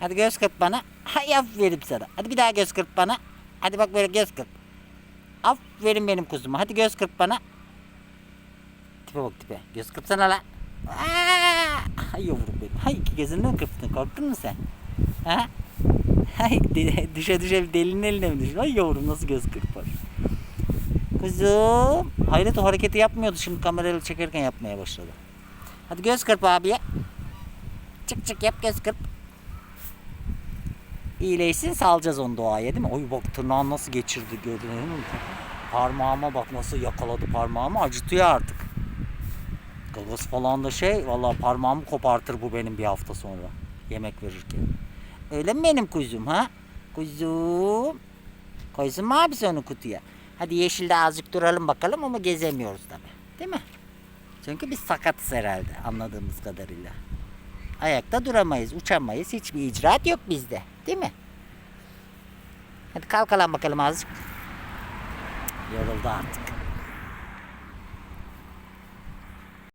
Hadi göz kırp bana. Hay aferin sana. Hadi bir daha göz kırp bana. Hadi bak böyle göz kırp. Aferin benim kuzuma. Hadi göz kırp bana. Tipe bak tipe. Göz kırpsana la. Aa! Hay yavrum benim. Hay iki gözünden kırptın. Korktun mu sen? Ha? Hay düşe düşe delinin eline mi düştün? Ay yavrum nasıl göz kırpar. Kuzum. Hayret o hareketi yapmıyordu. Şimdi kamerayla çekerken yapmaya başladı. Hadi göz kırp abiye. Çık çık yap göz kırp. İyileşsin salacağız onu doğaya değil mi? Oy bak tırnağını nasıl geçirdi gördün mü? Parmağıma bak nasıl yakaladı parmağımı acıtıyor artık. Gagası falan da şey vallahi parmağımı kopartır bu benim bir hafta sonra yemek verirken. Öyle mi benim kuzum ha? Kuzum. Koysun mu abisi onu kutuya? Hadi yeşilde azıcık duralım bakalım ama gezemiyoruz tabi. Değil mi? Çünkü biz sakatız herhalde anladığımız kadarıyla. Ayakta duramayız, uçamayız. Hiçbir icraat yok bizde. Değil mi? Hadi kalkalım bakalım azıcık. Cık, Yoruldu artık.